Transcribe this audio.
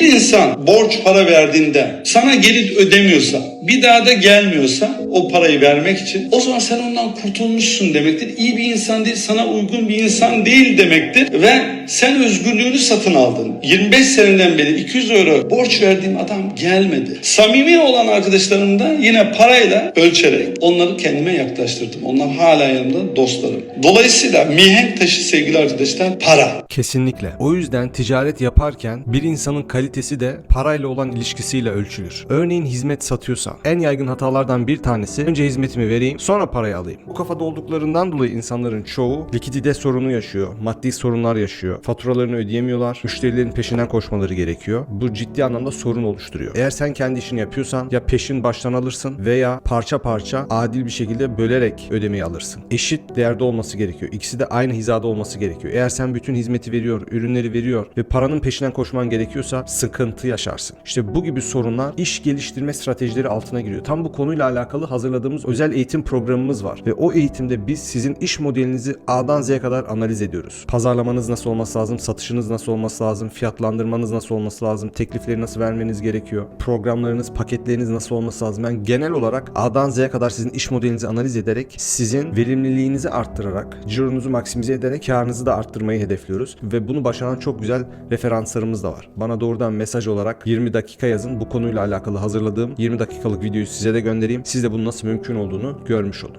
Bir insan borç para verdiğinde sana geri ödemiyorsa, bir daha da gelmiyorsa o parayı vermek için o zaman sen ondan kurtulmuşsun demektir. İyi bir insan değil, sana uygun bir insan değil demektir ve sen özgürlüğünü satın aldın. 25 seneden beri 200 euro borç verdiğim adam gelmedi. Samimi olan arkadaşlarım da yine parayla ölçerek onları kendime yaklaştırdım. Onlar hala yanımda dostlarım. Dolayısıyla mihenk taşı sevgili arkadaşlar para. Kesinlikle. O yüzden ticaret yaparken bir insanın kalitesi de parayla olan ilişkisiyle ölçülür. Örneğin hizmet satıyorsan en yaygın hatalardan bir tanesi önce hizmetimi vereyim sonra parayı alayım. Bu kafada olduklarından dolayı insanların çoğu likidite sorunu yaşıyor, maddi sorunlar yaşıyor, faturalarını ödeyemiyorlar, müşterilerin peşinden koşmaları gerekiyor. Bu ciddi anlamda sorun oluşturuyor. Eğer sen kendi işini yapıyorsan ya peşin baştan alırsın veya parça parça adil bir şekilde bölerek ödemeyi alırsın. Eşit değerde olması gerekiyor. İkisi de aynı hizada olması gerekiyor. Eğer sen bütün hizmeti veriyor, ürünleri veriyor ve paranın peşinden koşman gerekiyorsa sıkıntı yaşarsın. İşte bu gibi sorunlar iş geliştirme stratejileri altına giriyor. Tam bu konuyla alakalı hazırladığımız özel eğitim programımız var ve o eğitimde biz sizin iş modelinizi A'dan Z'ye kadar analiz ediyoruz. Pazarlamanız nasıl olması lazım, satışınız nasıl olması lazım, fiyatlandırmanız nasıl olması lazım, teklifleri nasıl vermeniz gerekiyor, programlarınız, paketleriniz nasıl olması lazım. Yani genel olarak A'dan Z'ye kadar sizin iş modelinizi analiz ederek sizin verimliliğinizi arttırarak, cironuzu maksimize ederek karınızı da arttırmayı hedefliyoruz ve bunu başaran çok güzel referanslarımız da var. Bana doğrudan mesaj olarak 20 dakika yazın. Bu konuyla alakalı hazırladığım 20 dakikalık videoyu size de göndereyim. Siz de bunun nasıl mümkün olduğunu görmüş olun.